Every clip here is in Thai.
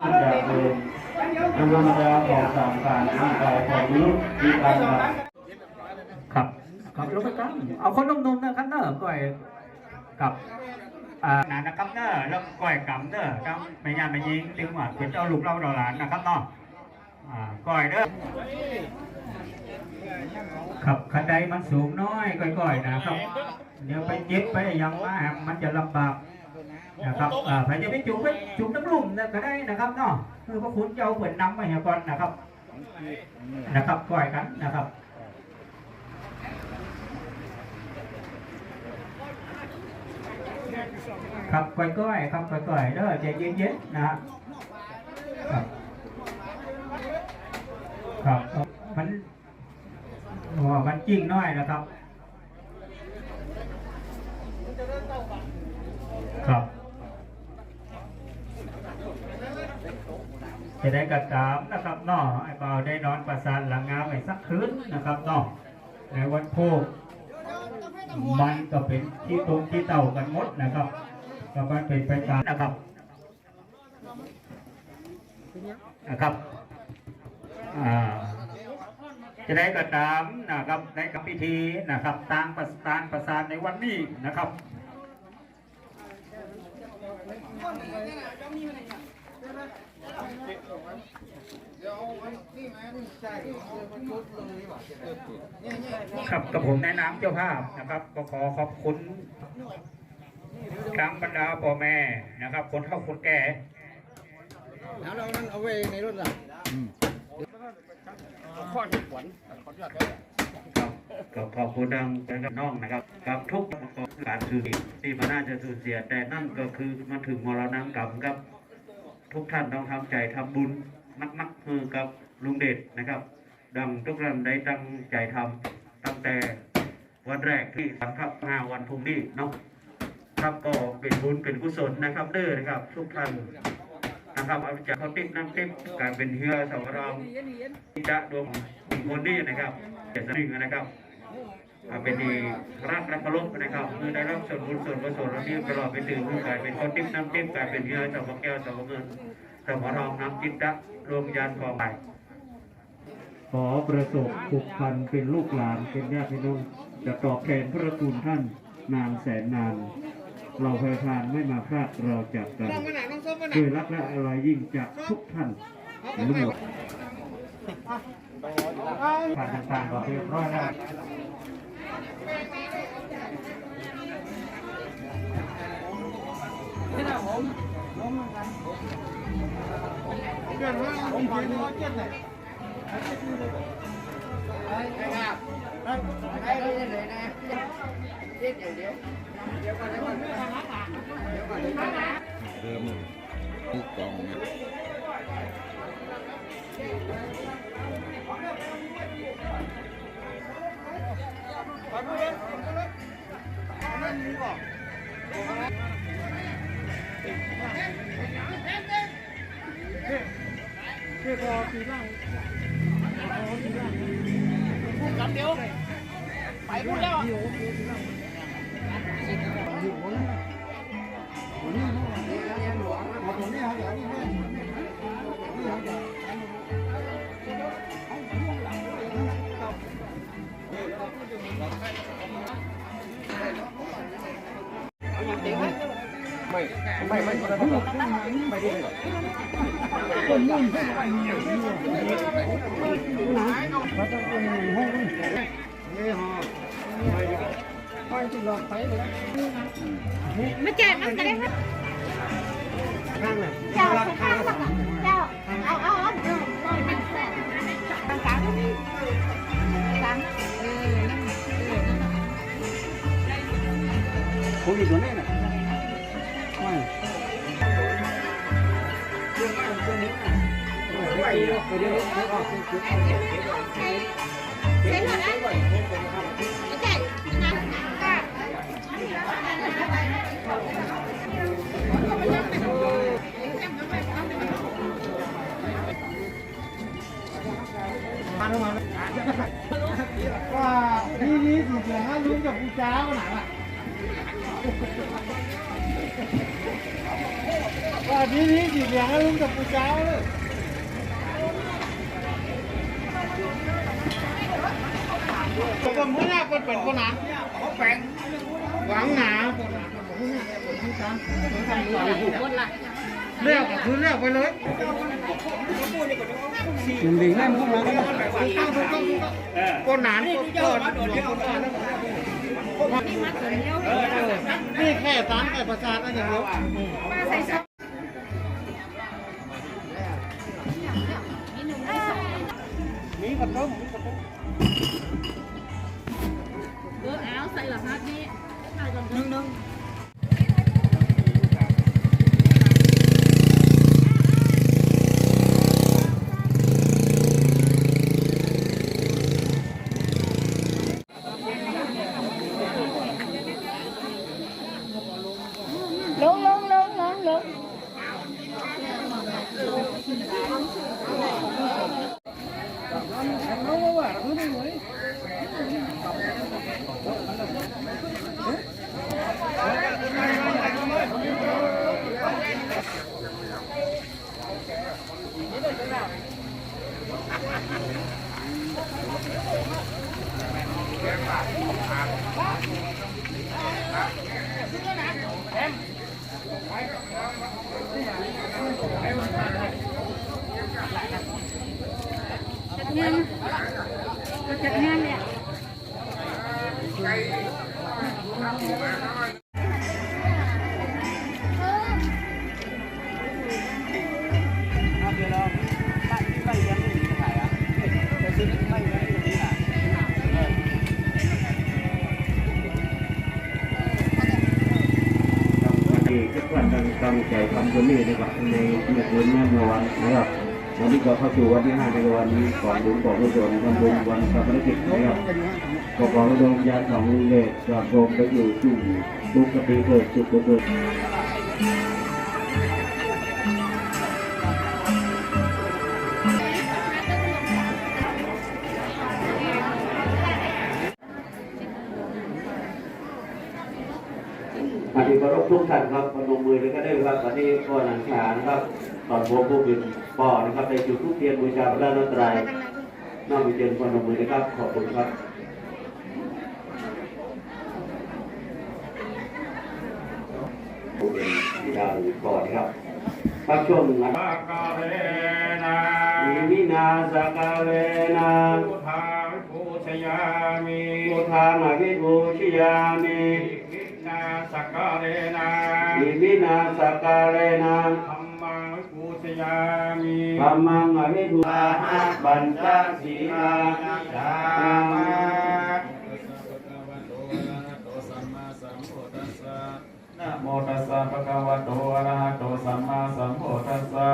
จากเดิมธรรมดาของสามการร่างกายของมนุษย์มีการครับครับลงไปกันเอาคนนุ่มๆนะครับเนอะก้อยกับอ่านานะครับเนอะแล้วก้อยกำเนอะกำไม่ยามไม่ยิงตึงหว่าเป็นเจ้าลูกเล่าดอหลานนะครับเนาะอ่าก้อยเด้อครับขันใดมันสูงน้อยก้อยๆนะครับ เดี๋ยวไปเจ็บไปยังมาแหมมันจะลำบาก นะครับอ่าใครจะไปจุ่มไปจุ่มน้ำลุ่มนะก็ได้นะครับเนาะคือพระคุณเจ้าเปิดน้ำไว้ให้ก่อนนะครับ นะครับก้อยกันนะครับครับก้อยๆครับก้อยๆเด้อใจเย็นๆนะฮะครับครับมันอ๋อมันจริงน้อยนะครับ ครับ จะได้กระตามนะครับนาะไอ้เบาได้นอนประสานหลังงามไว้สักคืนนะครับนาะในวันโพกมันก็เป็นที่ตรงที่เต่ากันหมดนะครับก็มันเป็นไปตามนะครับนะครับอ่าจะได้กระตามนะครับในกับพิธีนะครับตามประสานประสานในวันนี้นะครับ ครับกับผมแนะนำเจ้าภาพนะครับ ก็ขอขอบคุณทั้งบรรดาพ่อแม่นะครับ คนเฒ่าคนแก่แล้วเรานั่นเอาไว้ในรถล่ะครับก็ขอบคุณทางน้องนะครับกับทุกการสื่อที่มันน่าจะสูญเสียแต่นั่นก็คือมาถึงมรณกรรมครับ ทุกท่านต้องทำใจทำบุญนักๆคือกับลุงเดชนะครับ ดังทุกท่านได้ตั้งใจทำตั้งแต่วันแรกที่สันทับห้าวันพรุ่งนี้เนาะครับก็เป็นบุญเป็นกุศลนะครับเด้อนะครับ ทุกท่านนะครับเอาจากเขาติ๊บน้ำติ๊บกายเป็นเฮือสาวรองที่จะดวงคนนี้นะครับเจ็ดสิ่งนะครับ เป็นดีรักและเคารพนะครับเมื่อได้รับส่วนบุญส่วนกุศลแล้วนี้ตลอดไปถึงเมื่อกายเป็นคนติ๊บน้ำติ๊บกายเป็นเฮือสาวแก้วสาวเงินสาวรองน้ำจิตตะรวมยานกองไปขอประสบผูกพันเป็นลูกหลานเป็นญาติพี่น้องจะตอบแทนพระคุณท่านนานแสนนาน เราพยทานไม่มาพลาดเราจากกันน้องมาไหนน้องส้มมาไหนด้วยรักและอะไรยิ่งจากทุกท่านทั้งหมดผ่านต่างๆก็เรียบร้อยแล้ว เกินว่าผมเขียนว่าเจ็ดไหนเริ่มทุกกองเนี่ยเพื่อพอปีล่างไม่แจกมันจะได้ไหมเจ้าข้างๆเจ้าเอาเอาเอาเออลอยมันแสบกลางกลาง ไปเดี๋ยวไปเดี๋ยวไปออกใช้หมดนะไม่แจกนะก็ ว่านี่นี่สีเหลืองลุงกับผู้เจ้าไหนล่ะว่ากคนนเป็นคนหนาเขาแฝงหวังหนาคนหนาคนผู้นี้คนผู้ชายคนทำตัวเรียกก็คือเรียกไปเลยถึงดิ่งแม่พวกเราคนหนานคนเกิดนี่แค่ตามแค่ประสาทนั่นอย่างเดียวมาใส่ซองมีกระต้ม นนึ่งนึ่ง ตั้งใจทำตัวนี้นะครับในเมื่อคืนเมื่อวันนะครับวันนี้ก็เข้าสู่วันที่ห้าในวันนี้ก่อนบุญก่อนกุศลทำบุญวันพรภารกิจนะครับก็ขอให้ดวงญญาณของเล็กกลับโรมไปอยู่จุ่มลูกกระปีเกิดจุดเกิด ทุกท่านครับพนมมือเลยก็ได้ครับตอนนี้ก็หนังฉานครับตอนผมผู้เป็นป่อนะครับในจุดทุกเทียนบูชาพระรัตนตรัยน้อมไปเจริญพนมมือนะครับ ขอบคุณครับผู้เป็นที่ดาวหรือก่อนนะครับครับช่วงนะสักกะเวนะมีมินาสกาเวนะพุทธาวิภูชยามิพุทธานาวิบูชิยามิวินา สักกะเวนะมีมินาสกาเวนะธรรมังวิภูชยามิธรรมังอวิทุอาหะปัญจสีลาสามานะโมตัสสะภะคะวะโตอะระหะโตสัมมาสัมพุทธัสสะ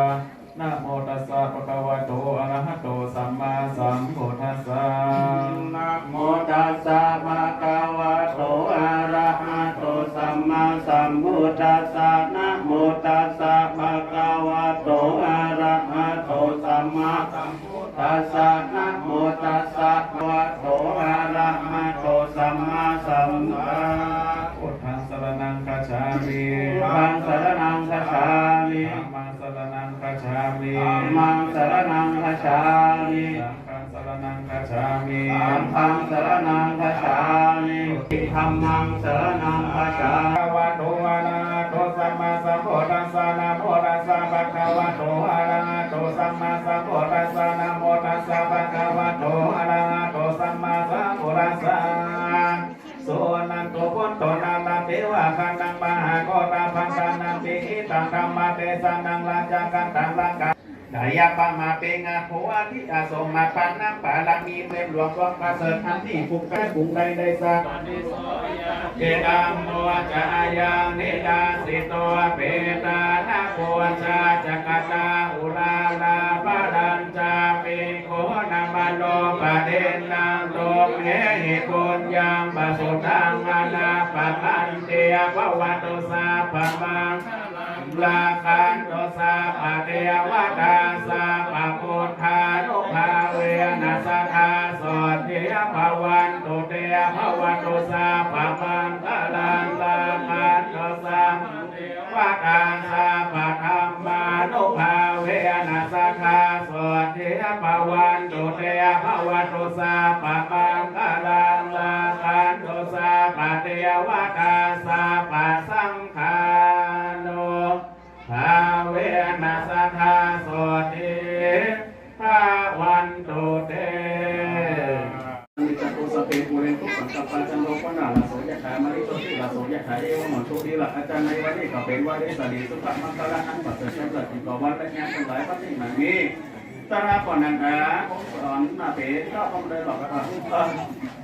นะโมตัสสะภะคะวะโตอะระหะโตสัมมาสัมพุทธัสสะนะโมโมตัสสะภะคะวะโตอะระหะโตสั มมาสัมพุทธัสสะนะโมตัสสะภะคะวะโตอะระหะโตสัมมาสัมพุทธัสสะนะโมตัสสะภะคะวะโต ตังธรรมะเตสันนังลัญจกันตังลังกาดายาปะมาเปงาโหอาทิอาสมมาปันน้ำปาลามีเมืองหลวงรวงประเสริฐอันที่ภูกแก่กรุงใดได้สักเกตัมโมจายังนิดาสิโตเปตานาโกชาจักตาอุลาลาปะดันจาเปโคนามาโนปะเดนนังโตเมหิปุญญังปะสุตังอานาปะพันเตียภวตุสาปะมัง ลาคันโตสาปเทวตาสาปะพุทธานุภาเวนัสธาสดเทภวันตุเตภวันตุสาปมันตะลังลาคันโตสาวตาสาปธรรสทาสวัสดีปวันตุเตยภวันตุสาปะปังกาลังลาคันโตสาปเทวตาสาปสังฆ สัทธาสวัสดีพระวันตุเตมิจตุสเปปุเรนตุสังกัปปะจันโลปนาลาโสยะขามริโตติลาโสยะขาเอวมโชติละอาจารย์ในวันนี้ก็เป็นวันที่สลีสุขมังคลานันปัสสะเกิดที่กวันและงานทั้งหลายปฏิมามี ตราปนันทาผมสอนมาเป็นก็ต้องได้หลอกกระทำเออ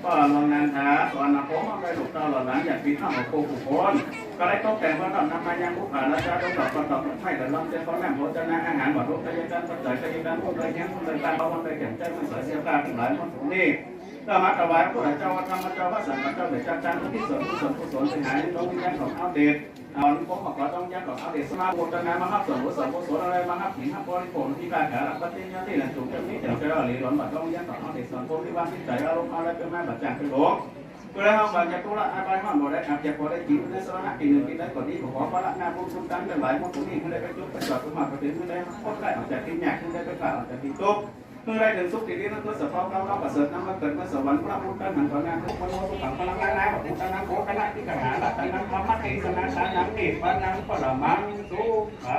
ก็ลองนันทาสอนนะผมได้หลุดตาหล่อหลังอยากปีข้าวของโคกุคนก็เลยต้องแต่งว่าต้องนำมายังผู้ผ่านและจะต้องตอบคำตอบไม่แต่ลำเจ้าเขาแม่โภชนะอาหารหมดทุกขยันการปัจจัยขยันการพูดเลยแค่คนเลยตาเขาคนเลยแข่งใจมันเสียเสียการทั้งหลายมันตรงนี้ก็มาถวายพระเจ้าวัดธรรมเจ้าวัดสังฆเจ้าเดชจันทร์ที่สริมกุศลกุศลเสียหายในดวงวิญญาณของเอาเดช เอาหลวงพ่อขอต้องยักของเอาเดชมาบูชนานมาฮับส่วนกุศลกุศลอะไรมาฮับหินฮับบริโภคที่การแข่งรับปฏิญญาที่หลังจุกจะมีเดี๋ยวจะเอาหลีหลอนบัดต้องยักของเอาเดชส่วนพวกที่ว่าที่ใจอารมณ์อะไรเป็นแม่บัดจางเป็นหลวงเพื่อให้บัดจะตุละอาไปห้ามบ่ได้อาบจะพอได้จิตในสระกินหนึ่งกินได้ก่อนนี้ขอพระนาบุญคุณตั้งแต่หลายมันผมนี่ขึ้นได้ไปจุกไปจอดขึ้นมาประเด็นขึ้นได้พ้นได้ออกจากที่หยาขึ้นได้ไปกล่าวออกจากที่ตุ๊ก เมื่อไรถึงสุขตินี้นั่นคือสภาพเราเราประเสริฐนั้นมาเกิดมาสวรรค์พระพุทธนั้นตอนนั้นทุกคนว่าทุกขังพลังงานนะพุทธนั้นโคคณะที่กระหาลัตนังธรรมะเทศนาสานังเทศนังปรมังสุขา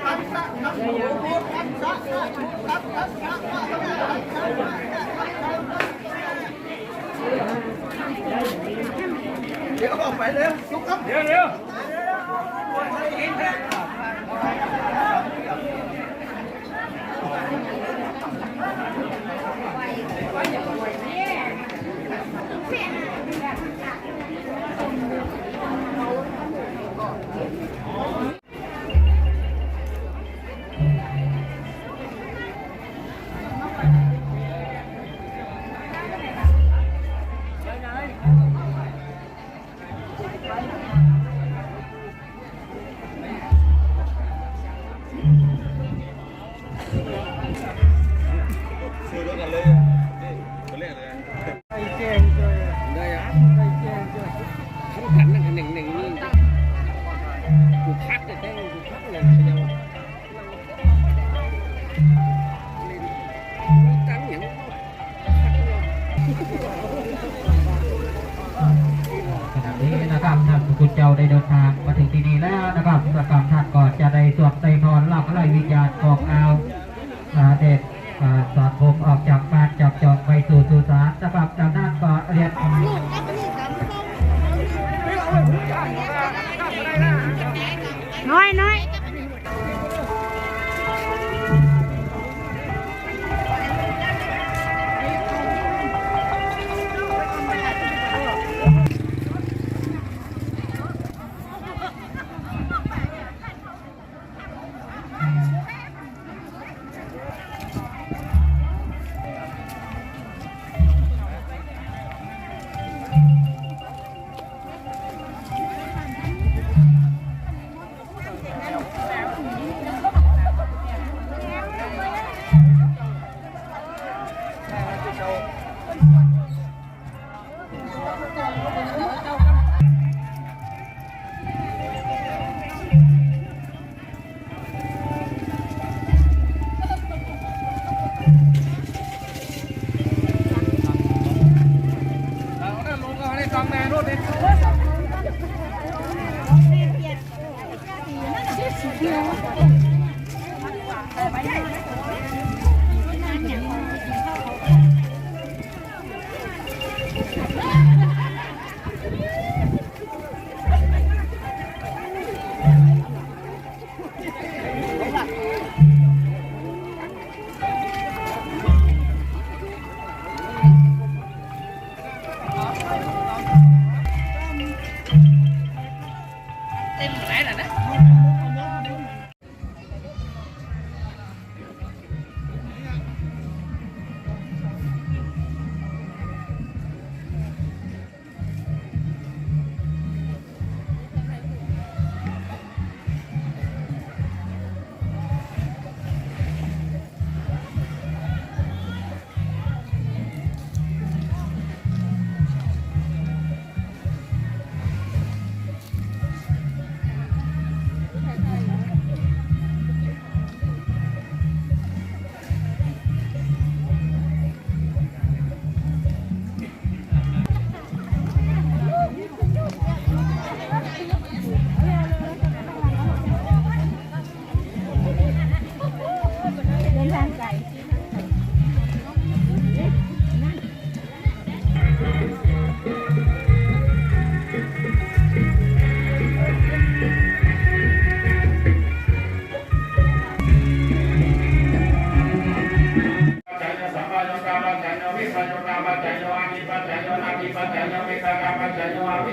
เลยนี่ตัวเลขเลยได้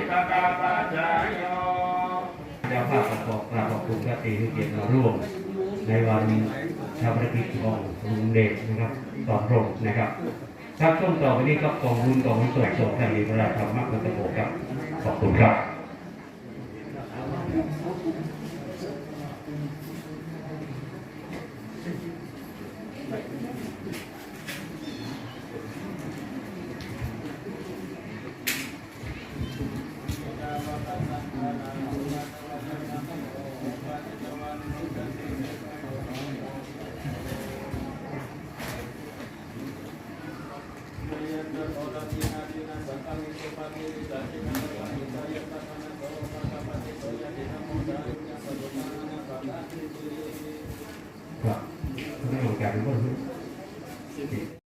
ปกาปัจจายโยเจ้าภาพประกอบกราบขอบคุณพระตีที่เกียรติมาร่วม ในวันชาปนกิจของลุงเดชนะครับสอนพรงนะครับครับช่วงต่อไปนี้ก็กองบุญกองบุญสวดศพแผ่นดินพระราชธรรมกุตะโบครับขอบคุณครับ ไม่ต้องการ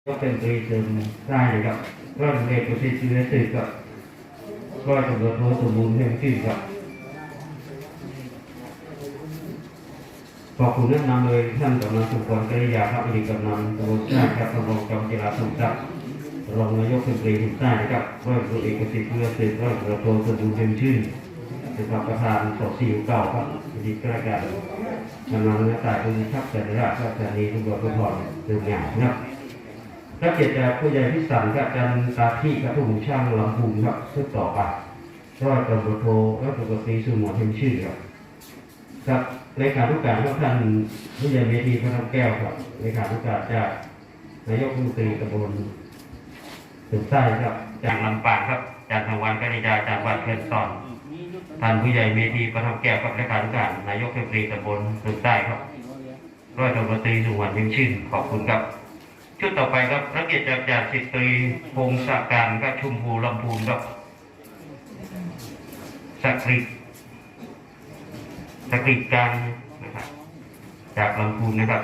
ก็ก็เป็นตรีเติมได้เลยครับก็เด็กก็ที่ชื่อสื่อกับก็ตำรวจโทสมบูรณ์เพียงชื่ครับขอบคุณแนะนำเลยท่านกำนันสุพรกริยาครับอดีตกำนันตำรวจชาติครับตำรวจอมกีฬาสุขครับรองนายกเทศมนตรีหุ่นใต้นะครับร้อยตำรวจเอกสิทธิ์เพื่อสืบร้อยตำรวจโทสมบูรณ์เพียงชื่อเป็นประธานสอบสี่เก้าครับอดีตข้าราชการ กำลังนักตายภูมิทัพจันทราชสถานีตำรวจภูธรเดินงานนะครับพระเกียรติจากผู้ใหญ่พิสันครับจันตาที่กระทุ่มช่างลำพูนครับซึ่งต่อไปร้อยตำรวจโทและปกติสุนหมอเทมชื่อครับครับเลขาธิกการของท่านผู้ใหญ่เมธีพระน้ำแก้วครับเลขาธิกการจากนายกรัฐมนตรีตำบลถึงใต้ครับจากลำปางครับจากทางวันกนิยาจากวัดเพื่อนซอน ท่านผู้ใหญ่เมธีประทับแก้วกับเลขาธิการนายกเทศมนตรีตำบลสุดใต้ครับร้อยตำรวจตรีสุวรรณยิ่งชื่นขอบคุณครับ ชุดต่อไปครับพระเกียรติจากจากสิบตรีพงศการครับชุมพูลำพูนครับสักริดสักริดกางนะครับจากลำพูนนะครับ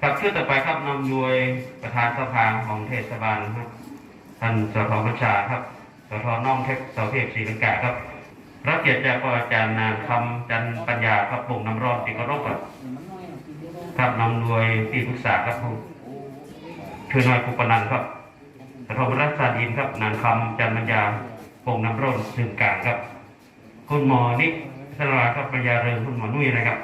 ครับชื่อต่อไปครับนำโดยประธานสภาของเทศบาลนะครับท่านสทบัญชาครับสทน้องเทพเสเทพศรีลังกาครับ รับเกียรติจากอาจารย์นานคำจันปัญญาครับปุ่งน้ำร้อนติกรบครับครับนำโดยที่ปรึกษาครับผู้ชื่อน้อยปุปนันครับสทบรัฐศาสตร์อินครับ นานคำจันปัญญาปุ่งน้ำร้อนถึงกลางครับ คุณหมอนิสราครับปัญญาเริงคุณหมอนุ่ยนะครับ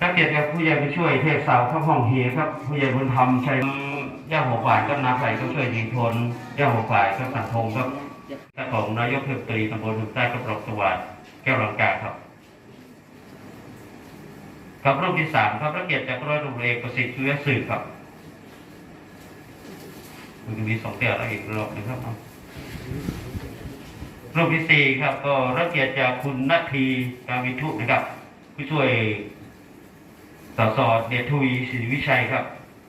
รับเกียรติกับผู้ใหญ่ผู้ช่วยเทพสาวข้าห้องเฮียครับ ผู้ใหญ่บุญธรรมชัยย่าหัวฝ่ายก็นาไผ่ก็ช่วยดีทนย่าหัวฝ่ายก็สันทงครับ ของนายกเทพตรีตำบลหุบใต้กับรกสวัสดิ์แก้วลังกาครับกับรูปที่สามครับรับเกียรติจากร้อยตำรวจเอกประสิทธิ์เชื้อสืบครับมันจะมีสองเตี้ยแล้วอีกรอบหนึงครับรูปที่สี่ครับ ก็รับเกียรติจากคุณนาทีกามิทุนะครับ ผู้ช่วยสสเดชทวีศิรีวิชัยครับ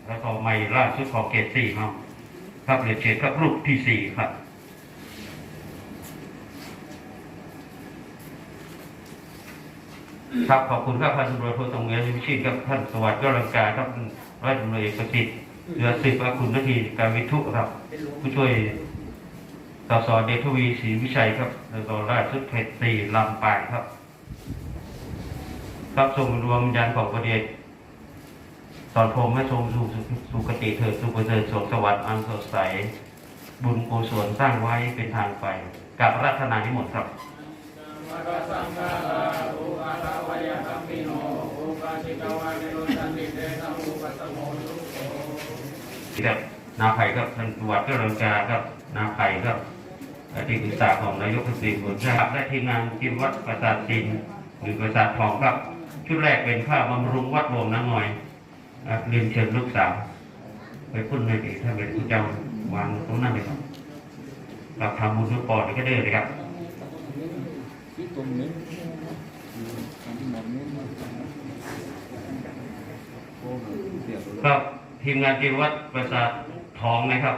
แล้วก็ไม่ล่าสุดของเกตสี่ครับครับเรียนเชิญครับรูปที่สี่ครับ ครับขอบคุณครับพันตำรวจโทตรงเงินวิชิตครับท่านสวัสดิ์ยอดลังกาครับร้อยตำรวจเอกประสิทธิ์เหลือสิบและคุณนาทีการวิทุครับ ผู้ช่วยสสเดชทวีศรีวิชัยครับแล้วก็ล่าสุดเขตสี่ลำปางครับ ครับทรงรวมยันของประเดชสอนพรมให้ทรงสู่สุคติเถิดสุขเสริฐสวงสวัสดิ์อันสดใส บุญกุศลสร้างไว้เป็นทางไปกับรัตนานิมนต์ครับ ครับนาไผ่ครับท่านประวัติก็รังกาครับนาไผ่ครับที่ปรึกษาของนายกรัฐมนตรผลครับและทีมงานทีมวัดประสาทศิลป์หรือประสาททองครับ ชุดแรกเป็นผ้าบำรุงวัดรวมน้ำหน่อยเรียนเชิญลูกสาวไปพุ่นในเอกถ้าเป็นผู้เจ้าวางตรงนั้นเลยครับเราทำบุญทุกปอดก็ได้เลยครับครับ ทีมงานจีวัดประสาททองนะครับ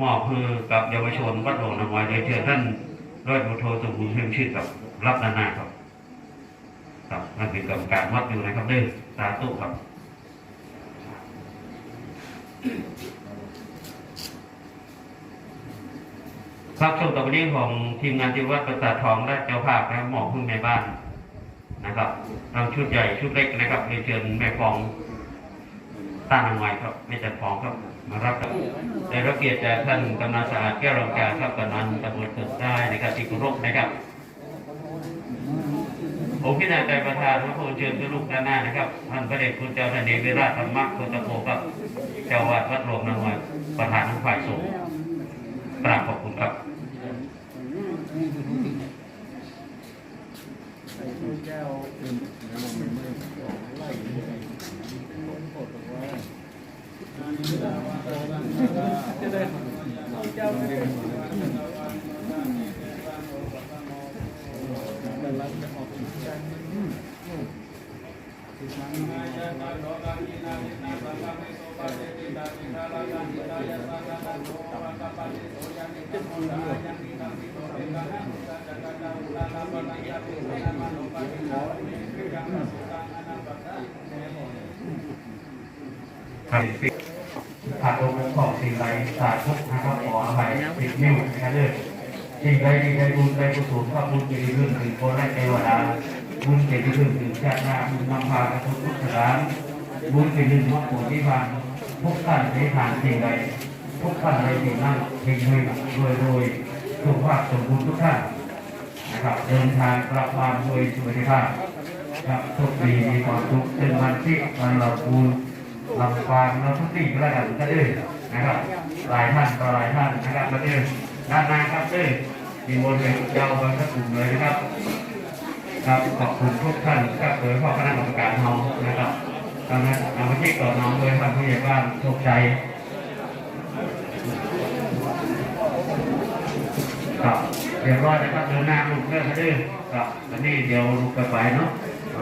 มอบคือกับเยาวชนวัดหลวงน้ำหน่อยโดยเชิญท่านร้อยตรวจโทสมบูรณ์เพิ่มชื่อกับรับนานาครับครับนั่นคือกรรมการวัดอยู่นะครับเด้อสาธุครับครับช่วงต่อไปนี้ของทีมงานที่วัดประสาททองและเจ้าภาพและหมอพึ่งในบ้านนะครับเราชุดใหญ่ชุดเล็กนะครับเรียนเชิญแม่ฟอง ต้านางไวครับแม่จันฟองครับมารับครับได้รับเกียรติจากท่านกำนันสะอาดแก้วรองการครับกำนันตำบลเกิดได้นะครับที่กรุกนะครับผมพิจารณาใจประธานพระโพเชิญพระลูกด้านหน้านะครับท่านพระเดชคุณเจ้าแผ่นดินวิราชธรรมะโคตะโกครับเจ้าวัดวัดหลวงนางวันประธานทั้งฝ่ายสงฆ์กราบขอบคุณครับครับขา ดอง ค์ของสิ่งใดสาธุนะครับขออภัยติดนิ้วนะเด้อสิ่งใดดีใดบุญใดกุศลก็บุญจะดีขึ้นถึงคนและเทวดาบุญจะดีขึ้นถึงชาติหน้าบุญนำพาทุกทุกสถานบุญจะดึงมรรคผลที่ผ่านทุกท่านในผ่านสิ่งใดทุกท่านในสิ่งนั้นเฮงเฮงรวยรวยสุขภาพสมบูรณ์ทุกท่านนะครับเดินทางกลับบ้านโด้วยสุขภาพครับทุกปีมีความสุขเป็นวันที่วันเราบูญลำปางเราทุกที่ก็แล้วกันก็ได้ นะครับหลายท่านต่อหลายท่านนะครับก็ได้ด้านหน้าครับด้มีบนเป็นยาวบางกลุ่มเลยนะครับ ครับขอบคุณทุกท่านครับโดยเฉพาะคณะกรรมการน้องนะครับตอนนั้นเอาไปที่ต่อน้องโดยท่านผู้ใหญ่บ้านโชคชัยครับเรียบร้อยนะครับเดินหน้าลูกเรื่องก็ได้ครับอันนี้เดี๋ยวลูกไปไปเนาะ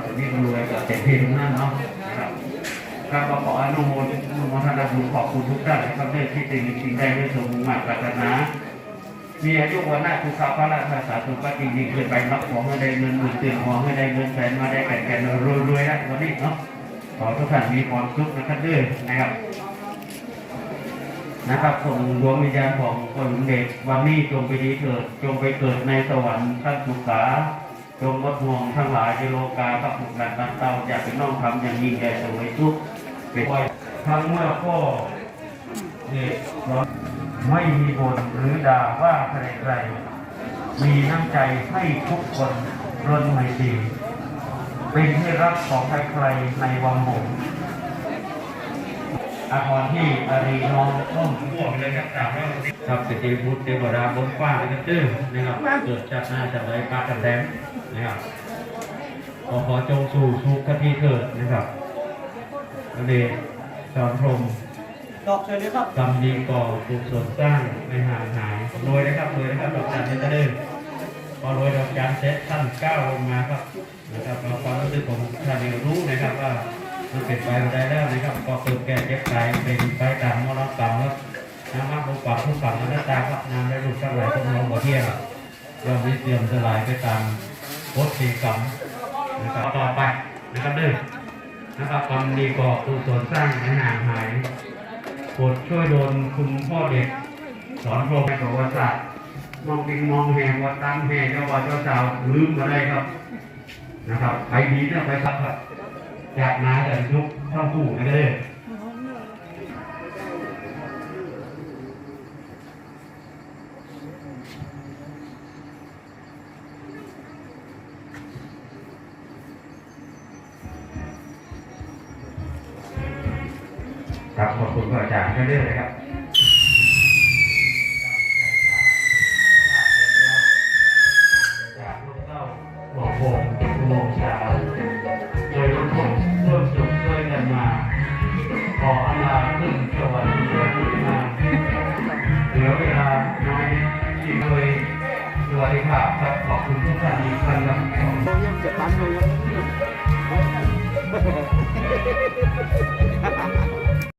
ตอนนี้มาดูอะไรกับเต็มที่ตรงนั้นเนาะ นะครับครับก็ขออนุโมทนาบุญขอบคุณทุกท่านนะครับได้ที่สิ่งสิ่งใดได้สมมุ่งหมายปรารถนามีอายุวันหน้าทุกข้าวพระราชาสาธุก็จริงๆเคยไปรับของให้ได้เงินหมื่นตื่นของให้ได้เงินแสนมาได้แก่แก่รวยๆนะวันนี้เนาะขอทุกท่านมีความสุขนะครับเด้อนะครับ นะครับส่งดวงวิญญาณของคนเด็กวันนี้จงไปดีเถิด จงไปเกิดในสวรรค์ท่านสุขาจงลดห่วงทั้งหลายในโลกาพระผูกหลันตันเตาอยากเป็นน้องทำอย่างยิ่งใหญ่สวยทุกเป็น ไว้ทั้งเมื่อพ่อเด็กร้อนไม่มีบ่นหรือด่าว่าใครๆมีน้ำใจให้ทุกคนรนไม่ดีเป็นที่รักของใครๆในวังหงส์อาพรที่อารีน้องต้มพวกเลยครับกราบแล้วครับสติพุทธเทวดาบนฟ้านะครับตื้อนะครับเกิดจากหน้าจากไรปลากระแดงนะครับขอขอจงสู่สุขที่เถิดนะครับพระ เดชสอนพรหมดอกเชิญเลยครับกรรมดีก่อกุศลสร้างไม่ห่างหายรวยนะครับรวยนะครับดอกจันทร์จะเดินพอรวยดอกจันทร์เสร็จท่านก้าวลงมาครับนะครับเราความรู้สึกของท่านเองรู้นะครับว่ามันเป็นไปไม่ได้แล้วนะครับก็เกิดแก่เจ็บตายเป็นไปตามมรณะกรรมแล้วน้ำมันลงปากทุกฝั่งนั้นตาครับน้ำได้รูปทั้งหลายต้นมองบ่เที่ยงย่อมวิเศษสลายไปตามโคตรกรรมนะครับต่อไปนะครับเด้อ นะครับความดีก่อกุศลสร้างแห้ห่างหายโปรดช่วยโดนคุณพ่อเด็ก สอนโปรแกรมประวัติศาสตร์มองปิงมองแหงวัดตั้งแห่เจ้าว่าเจ้าสาวลืมมาได้ครับ นะครับไปดีนะไปครับครับอยากมาแต่ยุคท่องผู้กันเลยครับข พ